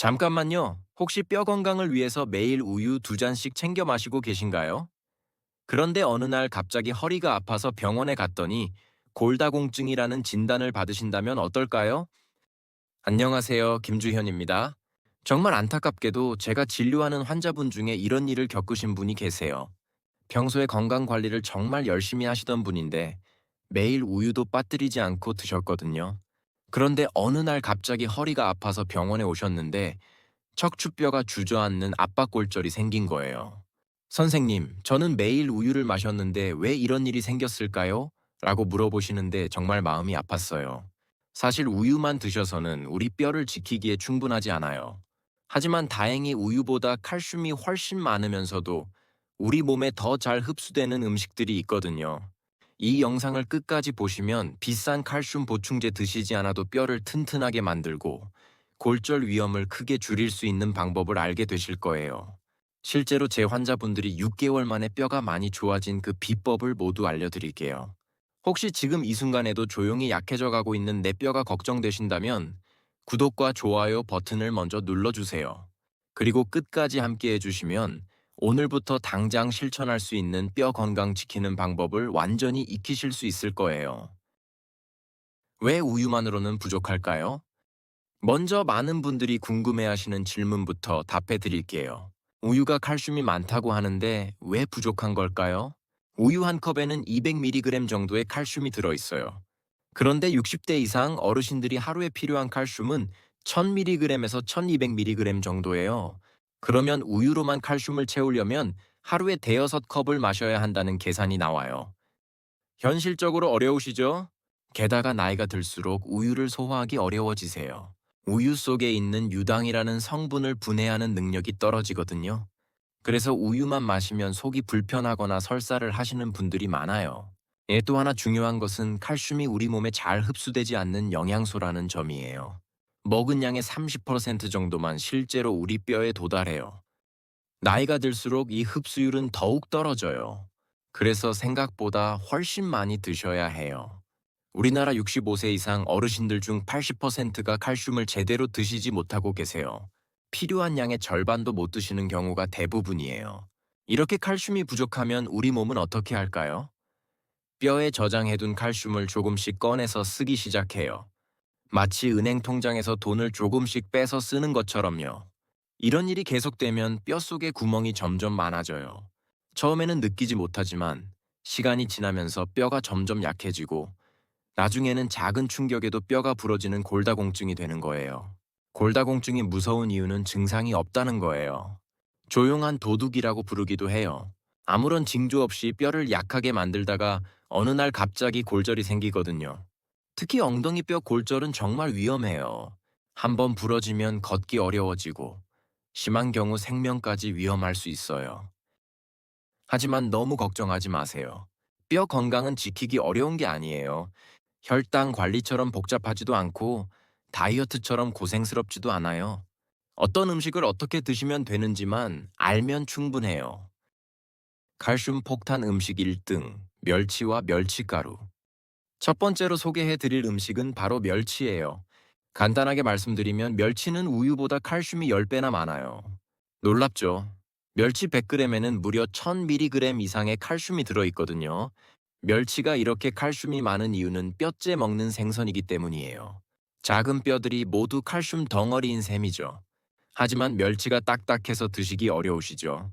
잠깐만요. 혹시 뼈 건강을 위해서 매일 우유 두 잔씩 챙겨 마시고 계신가요? 그런데 어느 날 갑자기 허리가 아파서 병원에 갔더니 골다공증이라는 진단을 받으신다면 어떨까요? 안녕하세요. 김주현입니다. 정말 안타깝게도 제가 진료하는 환자분 중에 이런 일을 겪으신 분이 계세요. 평소에 건강 관리를 정말 열심히 하시던 분인데 매일 우유도 빠뜨리지 않고 드셨거든요. 그런데 어느 날 갑자기 허리가 아파서 병원에 오셨는데 척추뼈가 주저앉는 압박골절이 생긴 거예요. 선생님, 저는 매일 우유를 마셨는데 왜 이런 일이 생겼을까요? 라고 물어보시는데 정말 마음이 아팠어요. 사실 우유만 드셔서는 우리 뼈를 지키기에 충분하지 않아요. 하지만 다행히 우유보다 칼슘이 훨씬 많으면서도 우리 몸에 더 잘 흡수되는 음식들이 있거든요. 이 영상을 끝까지 보시면 비싼 칼슘 보충제 드시지 않아도 뼈를 튼튼하게 만들고 골절 위험을 크게 줄일 수 있는 방법을 알게 되실 거예요. 실제로 제 환자분들이 6개월 만에 뼈가 많이 좋아진 그 비법을 모두 알려드릴게요. 혹시 지금 이 순간에도 조용히 약해져 가고 있는 내 뼈가 걱정되신다면 구독과 좋아요 버튼을 먼저 눌러주세요. 그리고 끝까지 함께 해주시면 오늘부터 당장 실천할 수 있는 뼈 건강 지키는 방법을 완전히 익히실 수 있을 거예요. 왜 우유만으로는 부족할까요? 먼저 많은 분들이 궁금해하시는 질문부터 답해 드릴게요. 우유가 칼슘이 많다고 하는데 왜 부족한 걸까요? 우유 한 컵에는 200mg 정도의 칼슘이 들어있어요. 그런데 60대 이상 어르신들이 하루에 필요한 칼슘은 1000mg에서 1200mg 정도예요. 그러면 우유로만 칼슘을 채우려면 하루에 대여섯 컵을 마셔야 한다는 계산이 나와요. 현실적으로 어려우시죠? 게다가 나이가 들수록 우유를 소화하기 어려워지세요. 우유 속에 있는 유당이라는 성분을 분해하는 능력이 떨어지거든요. 그래서 우유만 마시면 속이 불편하거나 설사를 하시는 분들이 많아요. 예, 또 하나 중요한 것은 칼슘이 우리 몸에 잘 흡수되지 않는 영양소라는 점이에요. 먹은 양의 30% 정도만 실제로 우리 뼈에 도달해요. 나이가 들수록 이 흡수율은 더욱 떨어져요. 그래서 생각보다 훨씬 많이 드셔야 해요. 우리나라 65세 이상 어르신들 중 80%가 칼슘을 제대로 드시지 못하고 계세요. 필요한 양의 절반도 못 드시는 경우가 대부분이에요. 이렇게 칼슘이 부족하면 우리 몸은 어떻게 할까요? 뼈에 저장해둔 칼슘을 조금씩 꺼내서 쓰기 시작해요. 마치 은행 통장에서 돈을 조금씩 빼서 쓰는 것처럼요. 이런 일이 계속되면 뼈 속에 구멍이 점점 많아져요. 처음에는 느끼지 못하지만 시간이 지나면서 뼈가 점점 약해지고 나중에는 작은 충격에도 뼈가 부러지는 골다공증이 되는 거예요. 골다공증이 무서운 이유는 증상이 없다는 거예요. 조용한 도둑이라고 부르기도 해요. 아무런 징조 없이 뼈를 약하게 만들다가 어느 날 갑자기 골절이 생기거든요. 특히 엉덩이 뼈 골절은 정말 위험해요. 한번 부러지면 걷기 어려워지고 심한 경우 생명까지 위험할 수 있어요. 하지만 너무 걱정하지 마세요. 뼈 건강은 지키기 어려운 게 아니에요. 혈당 관리처럼 복잡하지도 않고 다이어트처럼 고생스럽지도 않아요. 어떤 음식을 어떻게 드시면 되는지만 알면 충분해요. 칼슘 폭탄 음식 1등, 멸치와 멸치가루. 첫 번째로 소개해 드릴 음식은 바로 멸치예요. 간단하게 말씀드리면 멸치는 우유보다 칼슘이 10배나 많아요. 놀랍죠? 멸치 100g에는 무려 1000mg 이상의 칼슘이 들어있거든요. 멸치가 이렇게 칼슘이 많은 이유는 뼈째 먹는 생선이기 때문이에요. 작은 뼈들이 모두 칼슘 덩어리인 셈이죠. 하지만 멸치가 딱딱해서 드시기 어려우시죠.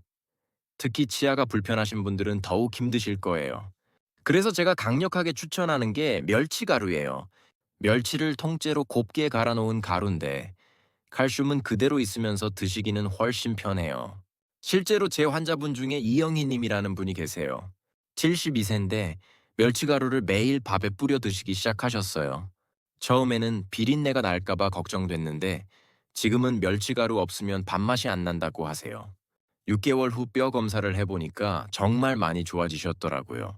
특히 치아가 불편하신 분들은 더욱 힘드실 거예요. 그래서 제가 강력하게 추천하는 게 멸치 가루예요. 멸치를 통째로 곱게 갈아 놓은 가루인데 칼슘은 그대로 있으면서 드시기는 훨씬 편해요. 실제로 제 환자분 중에 이영희 님이라는 분이 계세요. 72세인데 멸치가루를 매일 밥에 뿌려 드시기 시작하셨어요. 처음에는 비린내가 날까봐 걱정됐는데 지금은 멸치가루 없으면 밥맛이 안 난다고 하세요. 6개월 후 뼈 검사를 해보니까 정말 많이 좋아지셨더라고요.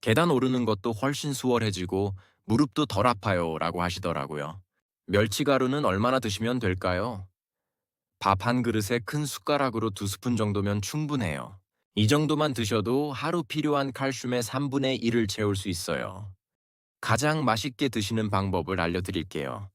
계단 오르는 것도 훨씬 수월해지고 무릎도 덜 아파요 라고 하시더라고요. 멸치가루는 얼마나 드시면 될까요? 밥 한 그릇에 큰 숟가락으로 두 스푼 정도면 충분해요. 이 정도만 드셔도 하루 필요한 칼슘의 3분의 1을 채울 수 있어요. 가장 맛있게 드시는 방법을 알려드릴게요.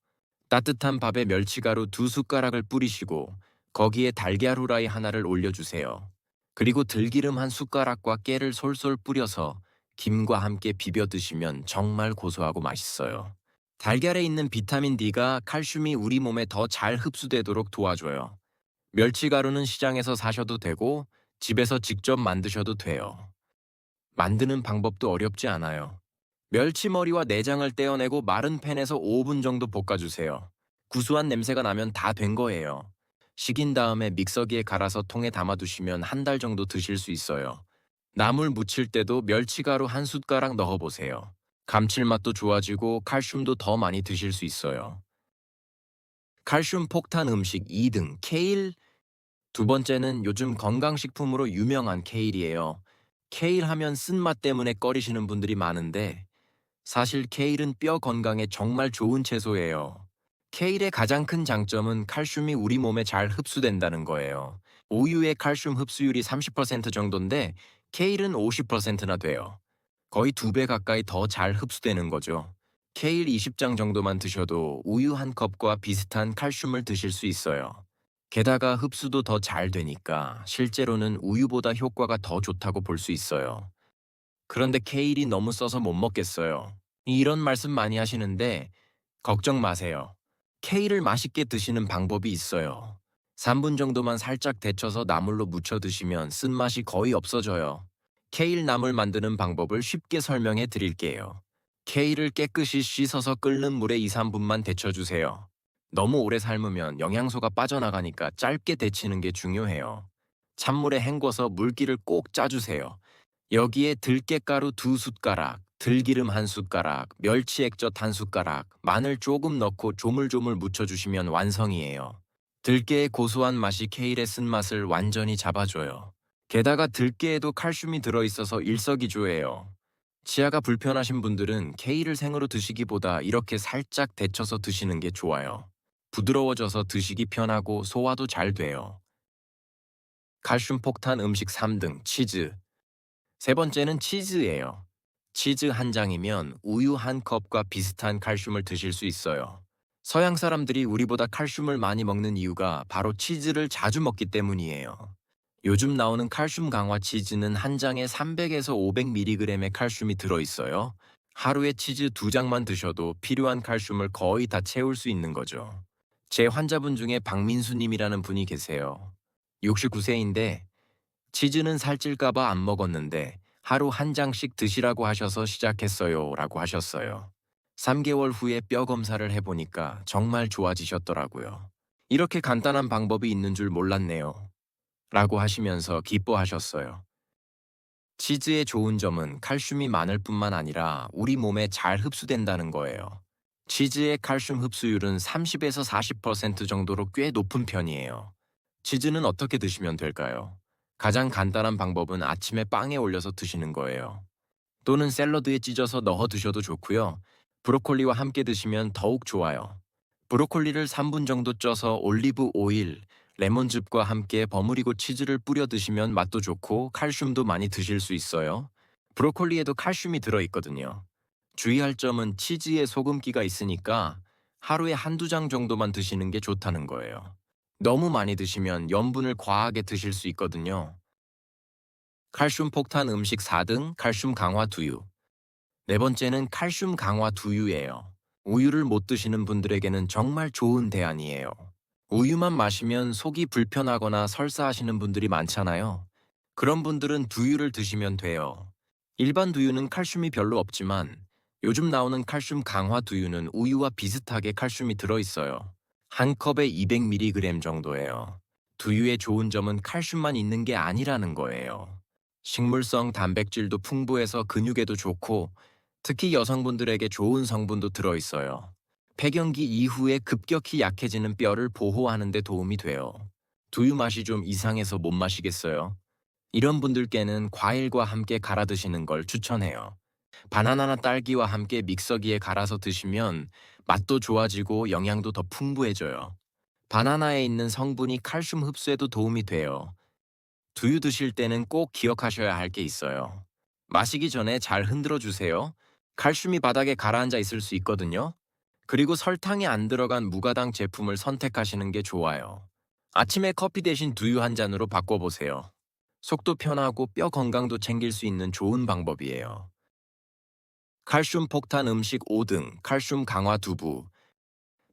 따뜻한 밥에 멸치가루 두 숟가락을 뿌리시고 거기에 달걀 후라이 하나를 올려주세요. 그리고 들기름 한 숟가락과 깨를 솔솔 뿌려서 김과 함께 비벼 드시면 정말 고소하고 맛있어요. 달걀에 있는 비타민 D가 칼슘이 우리 몸에 더 잘 흡수되도록 도와줘요. 멸치 가루는 시장에서 사셔도 되고 집에서 직접 만드셔도 돼요. 만드는 방법도 어렵지 않아요. 멸치머리와 내장을 떼어내고 마른 팬에서 5분 정도 볶아주세요. 구수한 냄새가 나면 다 된 거예요. 식인 다음에 믹서기에 갈아서 통에 담아두시면 한 달 정도 드실 수 있어요. 나물 무칠 때도 멸치가루 한 숟가락 넣어보세요. 감칠맛도 좋아지고 칼슘도 더 많이 드실 수 있어요. 칼슘 폭탄 음식 2등 케일 두 번째는 요즘 건강식품으로 유명한 케일이에요. 케일 하면 쓴맛 때문에 꺼리시는 분들이 많은데 사실 케일은 뼈 건강에 정말 좋은 채소예요. 케일의 가장 큰 장점은 칼슘이 우리 몸에 잘 흡수된다는 거예요. 우유의 칼슘 흡수율이 30% 정도인데 케일은 50%나 돼요. 거의 두 배 가까이 더 잘 흡수되는 거죠. 케일 20장 정도만 드셔도 우유 한 컵과 비슷한 칼슘을 드실 수 있어요. 게다가 흡수도 더 잘 되니까 실제로는 우유보다 효과가 더 좋다고 볼 수 있어요. 그런데 케일이 너무 써서 못 먹겠어요. 이런 말씀 많이 하시는데 걱정 마세요. 케일을 맛있게 드시는 방법이 있어요. 3분 정도만 살짝 데쳐서 나물로 무쳐 드시면 쓴맛이 거의 없어져요. 케일 나물 만드는 방법을 쉽게 설명해 드릴게요. 케일을 깨끗이 씻어서 끓는 물에 2, 3분만 데쳐주세요. 너무 오래 삶으면 영양소가 빠져나가니까 짧게 데치는 게 중요해요. 찬물에 헹궈서 물기를 꼭 짜주세요. 여기에 들깨가루 두 숟가락, 들기름 한 숟가락, 멸치 액젓 한 숟가락, 마늘 조금 넣고 조물조물 묻혀주시면 완성이에요. 들깨의 고소한 맛이 케일의 쓴맛을 완전히 잡아줘요. 게다가 들깨에도 칼슘이 들어있어서 일석이조예요. 치아가 불편하신 분들은 케일을 생으로 드시기보다 이렇게 살짝 데쳐서 드시는 게 좋아요. 부드러워져서 드시기 편하고 소화도 잘 돼요. 칼슘 폭탄 음식 3등 치즈. 세 번째는 치즈예요. 치즈 한 장이면 우유 한 컵과 비슷한 칼슘을 드실 수 있어요. 서양 사람들이 우리보다 칼슘을 많이 먹는 이유가 바로 치즈를 자주 먹기 때문이에요. 요즘 나오는 칼슘 강화 치즈는 한 장에 300에서 500mg의 칼슘이 들어있어요. 하루에 치즈 두 장만 드셔도 필요한 칼슘을 거의 다 채울 수 있는 거죠. 제 환자분 중에 박민수님이라는 분이 계세요. 69세인데 치즈는 살찔까봐 안 먹었는데 하루 한 장씩 드시라고 하셔서 시작했어요 라고 하셨어요. 3개월 후에 뼈 검사를 해보니까 정말 좋아지셨더라고요. 이렇게 간단한 방법이 있는 줄 몰랐네요. 라고 하시면서 기뻐하셨어요. 치즈의 좋은 점은 칼슘이 많을 뿐만 아니라 우리 몸에 잘 흡수된다는 거예요. 치즈의 칼슘 흡수율은 30에서 40% 정도로 꽤 높은 편이에요. 치즈는 어떻게 드시면 될까요? 가장 간단한 방법은 아침에 빵에 올려서 드시는 거예요. 또는 샐러드에 찢어서 넣어 드셔도 좋고요. 브로콜리와 함께 드시면 더욱 좋아요. 브로콜리를 3분 정도 쪄서 올리브 오일, 레몬즙과 함께 버무리고 치즈를 뿌려 드시면 맛도 좋고 칼슘도 많이 드실 수 있어요. 브로콜리에도 칼슘이 들어있거든요. 주의할 점은 치즈에 소금기가 있으니까 하루에 한두 장 정도만 드시는 게 좋다는 거예요. 너무 많이 드시면 염분을 과하게 드실 수 있거든요. 칼슘 폭탄 음식 4등 칼슘 강화 두유. 네 번째는 칼슘 강화 두유예요. 우유를 못 드시는 분들에게는 정말 좋은 대안이에요. 우유만 마시면 속이 불편하거나 설사하시는 분들이 많잖아요. 그런 분들은 두유를 드시면 돼요. 일반 두유는 칼슘이 별로 없지만 요즘 나오는 칼슘 강화 두유는 우유와 비슷하게 칼슘이 들어있어요. 한 컵에 200mg 정도예요. 두유의 좋은 점은 칼슘만 있는 게 아니라는 거예요. 식물성 단백질도 풍부해서 근육에도 좋고 특히 여성분들에게 좋은 성분도 들어있어요. 폐경기 이후에 급격히 약해지는 뼈를 보호하는 데 도움이 돼요. 두유 맛이 좀 이상해서 못 마시겠어요? 이런 분들께는 과일과 함께 갈아 드시는 걸 추천해요. 바나나나 딸기와 함께 믹서기에 갈아서 드시면 맛도 좋아지고 영양도 더 풍부해져요. 바나나에 있는 성분이 칼슘 흡수에도 도움이 돼요. 두유 드실 때는 꼭 기억하셔야 할 게 있어요. 마시기 전에 잘 흔들어 주세요. 칼슘이 바닥에 가라앉아 있을 수 있거든요. 그리고 설탕이 안 들어간 무가당 제품을 선택하시는 게 좋아요. 아침에 커피 대신 두유 한 잔으로 바꿔보세요. 속도 편하고 뼈 건강도 챙길 수 있는 좋은 방법이에요. 칼슘 폭탄 음식 5등, 칼슘 강화 두부.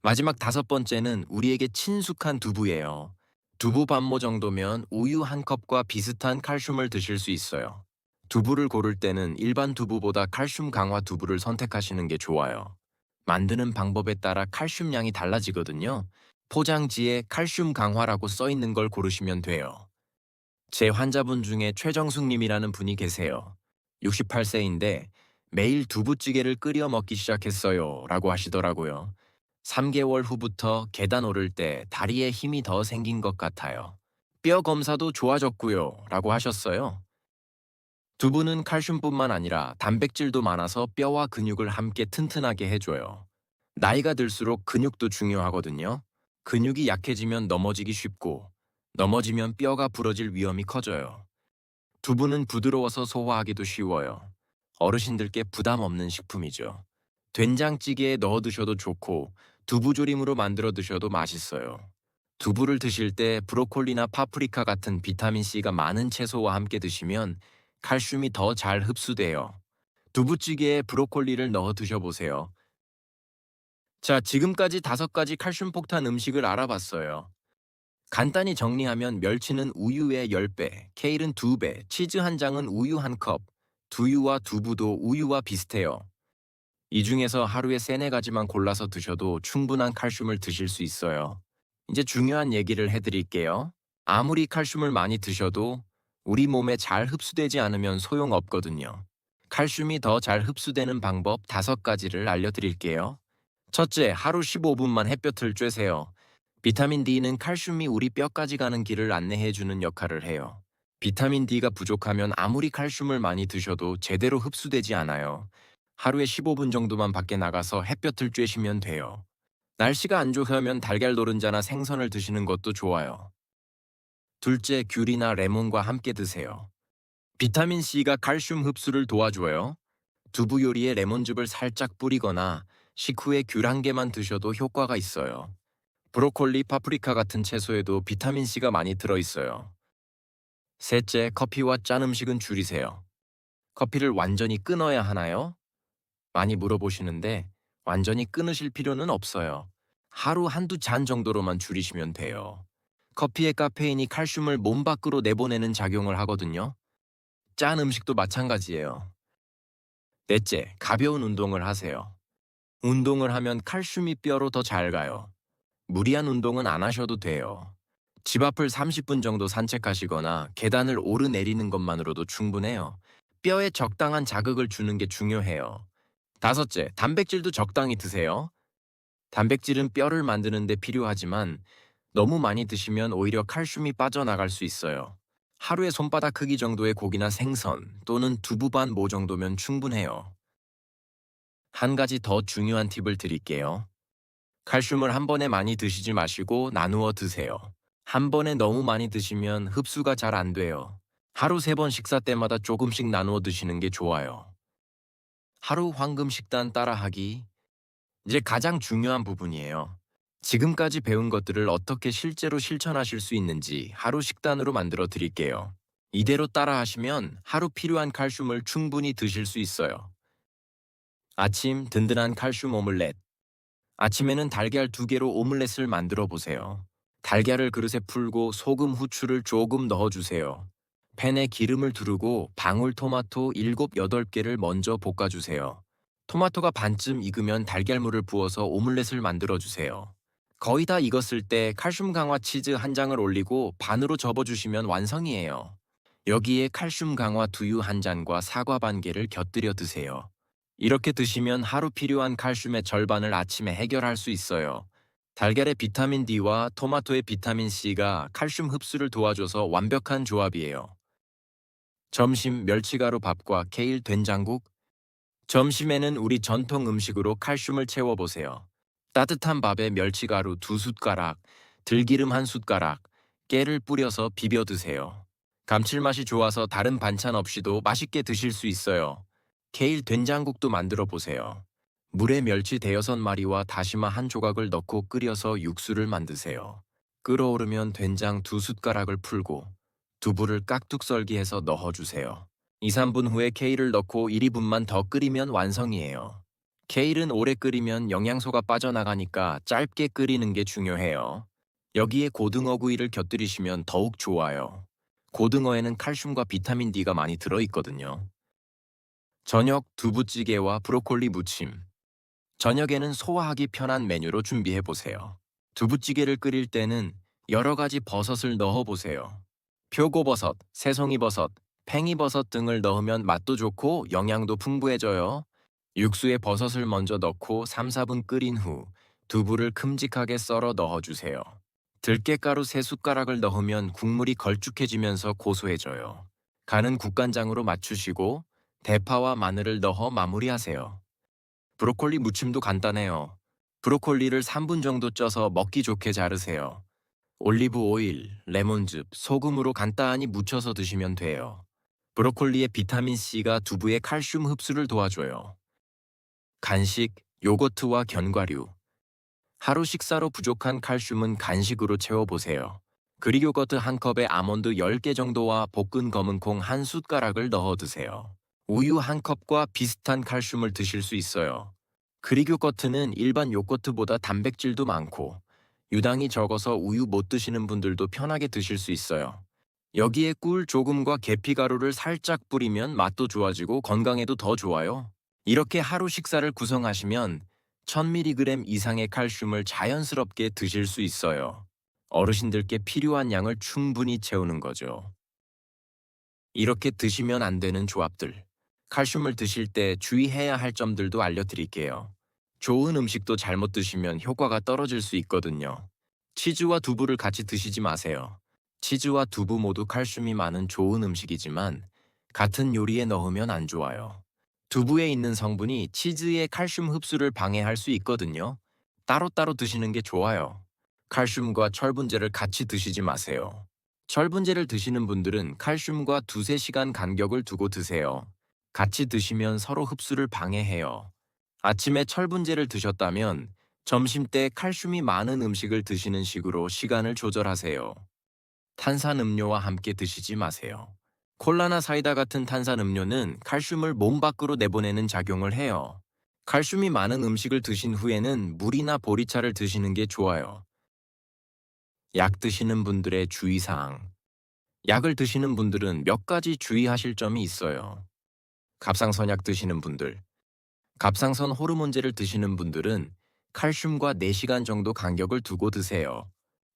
마지막 다섯 번째는 우리에게 친숙한 두부예요. 두부 반모 정도면 우유 한 컵과 비슷한 칼슘을 드실 수 있어요. 두부를 고를 때는 일반 두부보다 칼슘 강화 두부를 선택하시는 게 좋아요. 만드는 방법에 따라 칼슘 양이 달라지거든요. 포장지에 칼슘 강화라고 써 있는 걸 고르시면 돼요. 제 환자분 중에 최정숙님이라는 분이 계세요. 68세인데 매일 두부찌개를 끓여 먹기 시작했어요. 라고 하시더라고요. 3개월 후부터 계단 오를 때 다리에 힘이 더 생긴 것 같아요. 뼈 검사도 좋아졌고요. 라고 하셨어요. 두부는 칼슘뿐만 아니라 단백질도 많아서 뼈와 근육을 함께 튼튼하게 해줘요. 나이가 들수록 근육도 중요하거든요. 근육이 약해지면 넘어지기 쉽고 넘어지면 뼈가 부러질 위험이 커져요. 두부는 부드러워서 소화하기도 쉬워요. 어르신들께 부담 없는 식품이죠. 된장찌개에 넣어 드셔도 좋고 두부조림으로 만들어 드셔도 맛있어요. 두부를 드실 때 브로콜리나 파프리카 같은 비타민C가 많은 채소와 함께 드시면 칼슘이 더 잘 흡수돼요. 두부찌개에 브로콜리를 넣어 드셔보세요. 자, 지금까지 다섯 가지 칼슘 폭탄 음식을 알아봤어요. 간단히 정리하면 멸치는 우유의 10배, 케일은 2배, 치즈 한 장은 우유 한 컵, 두유와 두부도 우유와 비슷해요. 이 중에서 하루에 세네 가지만 골라서 드셔도 충분한 칼슘을 드실 수 있어요. 이제 중요한 얘기를 해드릴게요. 아무리 칼슘을 많이 드셔도 우리 몸에 잘 흡수되지 않으면 소용없거든요. 칼슘이 더 잘 흡수되는 방법 다섯 가지를 알려드릴게요. 첫째, 하루 15분만 햇볕을 쬐세요. 비타민 D는 칼슘이 우리 뼈까지 가는 길을 안내해주는 역할을 해요. 비타민 D가 부족하면 아무리 칼슘을 많이 드셔도 제대로 흡수되지 않아요. 하루에 15분 정도만 밖에 나가서 햇볕을 쬐시면 돼요. 날씨가 안 좋으면 달걀 노른자나 생선을 드시는 것도 좋아요. 둘째, 귤이나 레몬과 함께 드세요. 비타민 C가 칼슘 흡수를 도와줘요. 두부 요리에 레몬즙을 살짝 뿌리거나 식후에 귤 한 개만 드셔도 효과가 있어요. 브로콜리, 파프리카 같은 채소에도 비타민 C가 많이 들어있어요. 셋째, 커피와 짠 음식은 줄이세요. 커피를 완전히 끊어야 하나요? 많이 물어보시는데 완전히 끊으실 필요는 없어요. 하루 한두 잔 정도로만 줄이시면 돼요. 커피의 카페인이 칼슘을 몸 밖으로 내보내는 작용을 하거든요. 짠 음식도 마찬가지예요. 넷째, 가벼운 운동을 하세요. 운동을 하면 칼슘이 뼈로 더 잘 가요. 무리한 운동은 안 하셔도 돼요. 집 앞을 30분 정도 산책하시거나 계단을 오르내리는 것만으로도 충분해요. 뼈에 적당한 자극을 주는 게 중요해요. 다섯째, 단백질도 적당히 드세요. 단백질은 뼈를 만드는 데 필요하지만 너무 많이 드시면 오히려 칼슘이 빠져나갈 수 있어요. 하루에 손바닥 크기 정도의 고기나 생선 또는 두부 반 모 정도면 충분해요. 한 가지 더 중요한 팁을 드릴게요. 칼슘을 한 번에 많이 드시지 마시고 나누어 드세요. 한 번에 너무 많이 드시면 흡수가 잘 안 돼요. 하루 세 번 식사 때마다 조금씩 나누어 드시는 게 좋아요. 하루 황금 식단 따라하기. 이제 가장 중요한 부분이에요. 지금까지 배운 것들을 어떻게 실제로 실천하실 수 있는지 하루 식단으로 만들어 드릴게요. 이대로 따라 하시면 하루 필요한 칼슘을 충분히 드실 수 있어요. 아침 든든한 칼슘 오믈렛. 아침에는 달걀 두 개로 오믈렛을 만들어 보세요. 달걀을 그릇에 풀고 소금, 후추를 조금 넣어주세요. 팬에 기름을 두르고 방울토마토 7, 8개를 먼저 볶아주세요. 토마토가 반쯤 익으면 달걀물을 부어서 오믈렛을 만들어주세요. 거의 다 익었을 때 칼슘 강화 치즈 한 장을 올리고 반으로 접어주시면 완성이에요. 여기에 칼슘 강화 두유 한 잔과 사과 반 개를 곁들여 드세요. 이렇게 드시면 하루 필요한 칼슘의 절반을 아침에 해결할 수 있어요. 달걀의 비타민 D와 토마토의 비타민 C가 칼슘 흡수를 도와줘서 완벽한 조합이에요. 점심 멸치가루 밥과 케일 된장국. 점심에는 우리 전통 음식으로 칼슘을 채워보세요. 따뜻한 밥에 멸치가루 두 숟가락, 들기름 한 숟가락, 깨를 뿌려서 비벼 드세요. 감칠맛이 좋아서 다른 반찬 없이도 맛있게 드실 수 있어요. 케일 된장국도 만들어 보세요. 물에 멸치 대여섯 마리와 다시마 한 조각을 넣고 끓여서 육수를 만드세요. 끓어오르면 된장 두 숟가락을 풀고 두부를 깍둑 썰기해서 넣어주세요. 2, 3분 후에 케일을 넣고 1, 2분만 더 끓이면 완성이에요. 케일은 오래 끓이면 영양소가 빠져나가니까 짧게 끓이는 게 중요해요. 여기에 고등어 구이를 곁들이시면 더욱 좋아요. 고등어에는 칼슘과 비타민 D가 많이 들어있거든요. 저녁 두부찌개와 브로콜리 무침. 저녁에는 소화하기 편한 메뉴로 준비해 보세요. 두부찌개를 끓일 때는 여러 가지 버섯을 넣어 보세요. 표고버섯, 새송이버섯, 팽이버섯 등을 넣으면 맛도 좋고 영양도 풍부해져요. 육수에 버섯을 먼저 넣고 3, 4분 끓인 후 두부를 큼직하게 썰어 넣어주세요. 들깨가루 3숟가락을 넣으면 국물이 걸쭉해지면서 고소해져요. 간은 국간장으로 맞추시고 대파와 마늘을 넣어 마무리하세요. 브로콜리 무침도 간단해요. 브로콜리를 3분 정도 쪄서 먹기 좋게 자르세요. 올리브 오일, 레몬즙, 소금으로 간단히 무쳐서 드시면 돼요. 브로콜리의 비타민C가 두부의 칼슘 흡수를 도와줘요. 간식, 요거트와 견과류. 하루 식사로 부족한 칼슘은 간식으로 채워보세요. 그릭 요거트 한 컵에 아몬드 10개 정도와 볶은 검은 콩 한 숟가락을 넣어 드세요. 우유 한 컵과 비슷한 칼슘을 드실 수 있어요. 그릭 요거트는 일반 요거트보다 단백질도 많고 유당이 적어서 우유 못 드시는 분들도 편하게 드실 수 있어요. 여기에 꿀 조금과 계피가루를 살짝 뿌리면 맛도 좋아지고 건강에도 더 좋아요. 이렇게 하루 식사를 구성하시면 1000mg 이상의 칼슘을 자연스럽게 드실 수 있어요. 어르신들께 필요한 양을 충분히 채우는 거죠. 이렇게 드시면 안 되는 조합들. 칼슘을 드실 때 주의해야 할 점들도 알려드릴게요. 좋은 음식도 잘못 드시면 효과가 떨어질 수 있거든요. 치즈와 두부를 같이 드시지 마세요. 치즈와 두부 모두 칼슘이 많은 좋은 음식이지만 같은 요리에 넣으면 안 좋아요. 두부에 있는 성분이 치즈의 칼슘 흡수를 방해할 수 있거든요. 따로따로 드시는 게 좋아요. 칼슘과 철분제를 같이 드시지 마세요. 철분제를 드시는 분들은 칼슘과 두세 시간 간격을 두고 드세요. 같이 드시면 서로 흡수를 방해해요. 아침에 철분제를 드셨다면 점심 때 칼슘이 많은 음식을 드시는 식으로 시간을 조절하세요. 탄산 음료와 함께 드시지 마세요. 콜라나 사이다 같은 탄산음료는 칼슘을 몸 밖으로 내보내는 작용을 해요. 칼슘이 많은 음식을 드신 후에는 물이나 보리차를 드시는 게 좋아요. 약 드시는 분들의 주의사항. 약을 드시는 분들은 몇 가지 주의하실 점이 있어요. 갑상선약 드시는 분들. 갑상선 호르몬제를 드시는 분들은 칼슘과 4시간 정도 간격을 두고 드세요.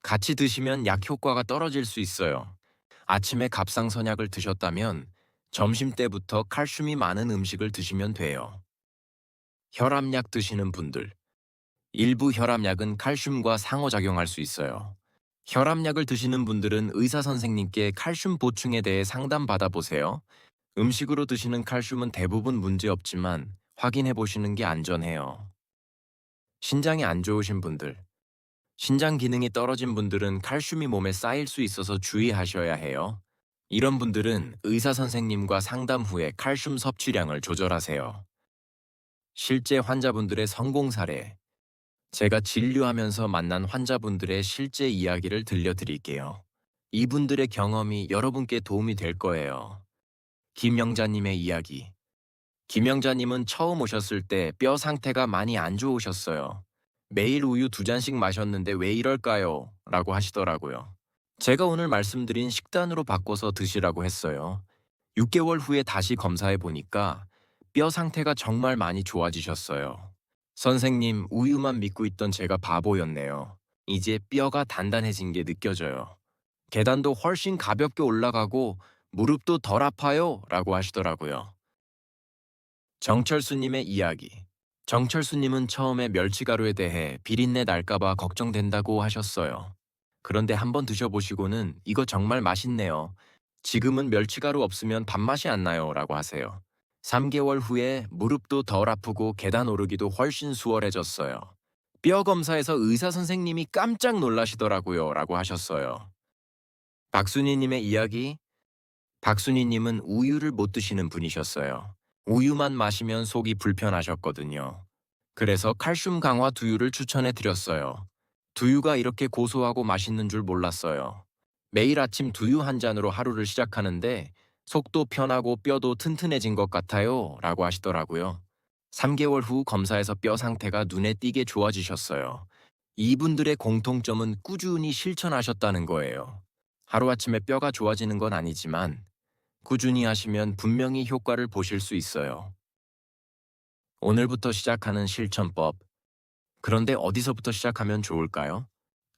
같이 드시면 약 효과가 떨어질 수 있어요. 아침에 갑상선약을 드셨다면 점심 때부터 칼슘이 많은 음식을 드시면 돼요. 혈압약 드시는 분들. 일부 혈압약은 칼슘과 상호작용할 수 있어요. 혈압약을 드시는 분들은 의사 선생님께 칼슘 보충에 대해 상담 받아 보세요. 음식으로 드시는 칼슘은 대부분 문제 없지만 확인해 보시는 게 안전해요. 신장이 안 좋으신 분들. 신장 기능이 떨어진 분들은 칼슘이 몸에 쌓일 수 있어서 주의하셔야 해요. 이런 분들은 의사 선생님과 상담 후에 칼슘 섭취량을 조절하세요. 실제 환자분들의 성공 사례. 제가 진료하면서 만난 환자분들의 실제 이야기를 들려드릴게요. 이분들의 경험이 여러분께 도움이 될 거예요. 김영자님의 이야기. 김영자님은 처음 오셨을 때 뼈 상태가 많이 안 좋으셨어요. 매일 우유 두 잔씩 마셨는데 왜 이럴까요? 라고 하시더라고요. 제가 오늘 말씀드린 식단으로 바꿔서 드시라고 했어요. 6개월 후에 다시 검사해 보니까 뼈 상태가 정말 많이 좋아지셨어요. 선생님, 우유만 믿고 있던 제가 바보였네요. 이제 뼈가 단단해진 게 느껴져요. 계단도 훨씬 가볍게 올라가고 무릎도 덜 아파요. 라고 하시더라고요. 정철수님의 이야기. 정철수님은 처음에 멸치가루에 대해 비린내 날까봐 걱정된다고 하셨어요. 그런데 한번 드셔보시고는 이거 정말 맛있네요. 지금은 멸치가루 없으면 밥맛이 안 나요. 라고 하세요. 3개월 후에 무릎도 덜 아프고 계단 오르기도 훨씬 수월해졌어요. 뼈 검사에서 의사 선생님이 깜짝 놀라시더라고요. 라고 하셨어요. 박순희님의 이야기. 박순희님은 우유를 못 드시는 분이셨어요. 우유만 마시면 속이 불편하셨거든요. 그래서 칼슘 강화 두유를 추천해 드렸어요. 두유가 이렇게 고소하고 맛있는 줄 몰랐어요. 매일 아침 두유 한 잔으로 하루를 시작하는데 속도 편하고 뼈도 튼튼해진 것 같아요. 라고 하시더라고요. 3개월 후 검사에서 뼈 상태가 눈에 띄게 좋아지셨어요. 이분들의 공통점은 꾸준히 실천하셨다는 거예요. 하루아침에 뼈가 좋아지는 건 아니지만 꾸준히 하시면 분명히 효과를 보실 수 있어요. 오늘부터 시작하는 실천법. 그런데 어디서부터 시작하면 좋을까요?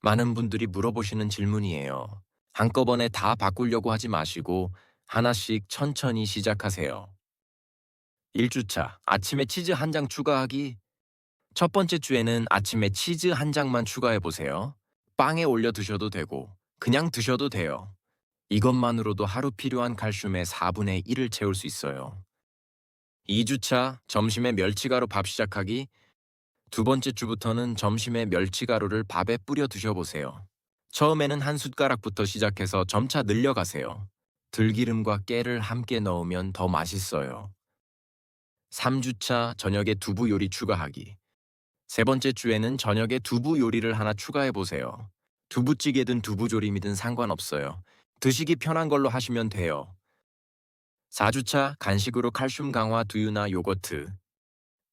많은 분들이 물어보시는 질문이에요. 한꺼번에 다 바꾸려고 하지 마시고 하나씩 천천히 시작하세요. 1주차 아침에 치즈 한 장 추가하기. 첫 번째 주에는 아침에 치즈 한 장만 추가해 보세요. 빵에 올려 드셔도 되고 그냥 드셔도 돼요. 이것만으로도 하루 필요한 칼슘의 4분의 1을 채울 수 있어요. 2주차 점심에 멸치가루 밥 시작하기. 두 번째 주부터는 점심에 멸치가루를 밥에 뿌려 드셔보세요. 처음에는 한 숟가락부터 시작해서 점차 늘려가세요. 들기름과 깨를 함께 넣으면 더 맛있어요. 3주차 저녁에 두부 요리 추가하기. 세 번째 주에는 저녁에 두부 요리를 하나 추가해 보세요. 두부찌개든 두부조림이든 상관없어요. 드시기 편한 걸로 하시면 돼요. 4주차 간식으로 칼슘 강화 두유나 요거트.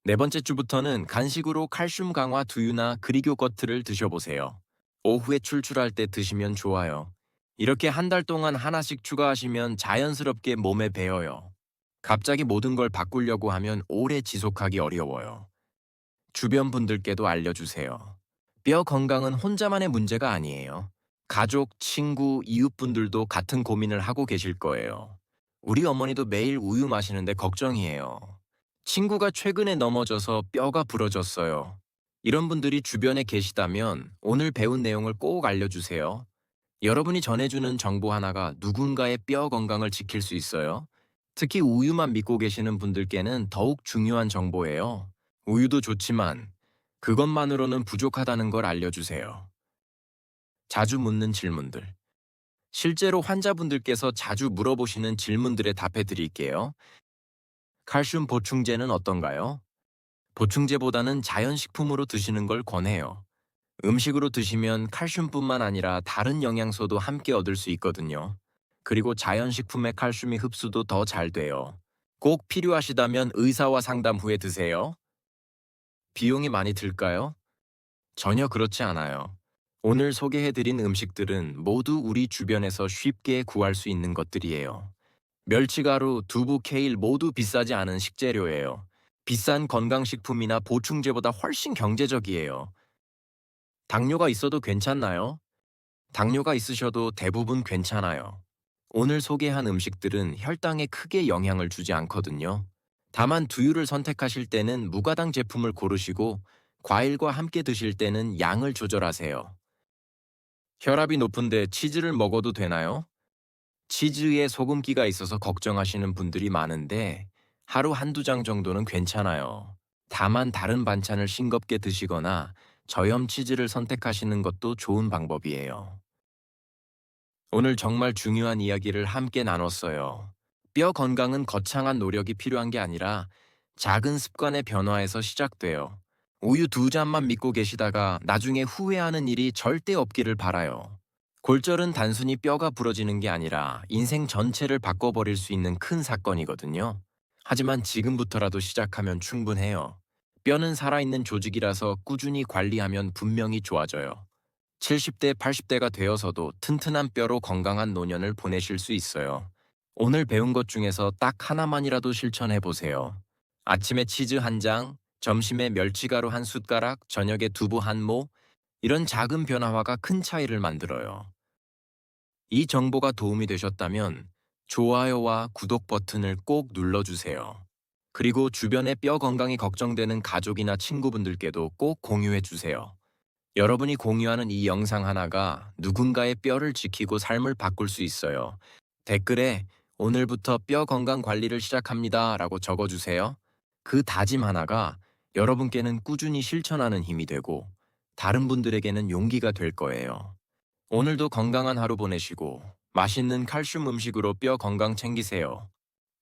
네 번째 주부터는 간식으로 칼슘 강화 두유나 그릭 요거트를 드셔보세요. 오후에 출출할 때 드시면 좋아요. 이렇게 한 달 동안 하나씩 추가하시면 자연스럽게 몸에 배어요. 갑자기 모든 걸 바꾸려고 하면 오래 지속하기 어려워요. 주변 분들께도 알려주세요. 뼈 건강은 혼자만의 문제가 아니에요. 가족, 친구, 이웃분들도 같은 고민을 하고 계실 거예요. 우리 어머니도 매일 우유 마시는데 걱정이에요. 친구가 최근에 넘어져서 뼈가 부러졌어요. 이런 분들이 주변에 계시다면 오늘 배운 내용을 꼭 알려주세요. 여러분이 전해주는 정보 하나가 누군가의 뼈 건강을 지킬 수 있어요. 특히 우유만 믿고 계시는 분들께는 더욱 중요한 정보예요. 우유도 좋지만 그것만으로는 부족하다는 걸 알려주세요. 자주 묻는 질문들. 실제로 환자분들께서 자주 물어보시는 질문들에 답해 드릴게요. 칼슘 보충제는 어떤가요? 보충제보다는 자연식품으로 드시는 걸 권해요. 음식으로 드시면 칼슘뿐만 아니라 다른 영양소도 함께 얻을 수 있거든요. 그리고 자연식품의 칼슘이 흡수도 더 잘 돼요. 꼭 필요하시다면 의사와 상담 후에 드세요. 비용이 많이 들까요? 전혀 그렇지 않아요. 오늘 소개해드린 음식들은 모두 우리 주변에서 쉽게 구할 수 있는 것들이에요. 멸치가루, 두부, 케일 모두 비싸지 않은 식재료예요. 비싼 건강식품이나 보충제보다 훨씬 경제적이에요. 당뇨가 있어도 괜찮나요? 당뇨가 있으셔도 대부분 괜찮아요. 오늘 소개한 음식들은 혈당에 크게 영향을 주지 않거든요. 다만 두유를 선택하실 때는 무가당 제품을 고르시고 과일과 함께 드실 때는 양을 조절하세요. 혈압이 높은데 치즈를 먹어도 되나요? 치즈에 소금기가 있어서 걱정하시는 분들이 많은데 하루 한두 장 정도는 괜찮아요. 다만 다른 반찬을 싱겁게 드시거나 저염 치즈를 선택하시는 것도 좋은 방법이에요. 오늘 정말 중요한 이야기를 함께 나눴어요. 뼈 건강은 거창한 노력이 필요한 게 아니라 작은 습관의 변화에서 시작돼요. 우유 두 잔만 믿고 계시다가 나중에 후회하는 일이 절대 없기를 바라요. 골절은 단순히 뼈가 부러지는 게 아니라 인생 전체를 바꿔버릴 수 있는 큰 사건이거든요. 하지만 지금부터라도 시작하면 충분해요. 뼈는 살아있는 조직이라서 꾸준히 관리하면 분명히 좋아져요. 70대, 80대가 되어서도 튼튼한 뼈로 건강한 노년을 보내실 수 있어요. 오늘 배운 것 중에서 딱 하나만이라도 실천해 보세요. 아침에 치즈 한 장, 점심에 멸치가루 한 숟가락, 저녁에 두부 한 모, 이런 작은 변화화가 큰 차이를 만들어요. 이 정보가 도움이 되셨다면 좋아요와 구독 버튼을 꼭 눌러주세요. 그리고 주변의 뼈 건강이 걱정되는 가족이나 친구분들께도 꼭 공유해 주세요. 여러분이 공유하는 이 영상 하나가 누군가의 뼈를 지키고 삶을 바꿀 수 있어요. 댓글에 오늘부터 뼈 건강 관리를 시작합니다 라고 적어주세요. 그 다짐 하나가 여러분께는 꾸준히 실천하는 힘이 되고 다른 분들에게는 용기가 될 거예요. 오늘도 건강한 하루 보내시고 맛있는 칼슘 음식으로 뼈 건강 챙기세요.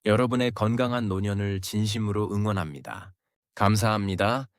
여러분의 건강한 노년을 진심으로 응원합니다. 감사합니다.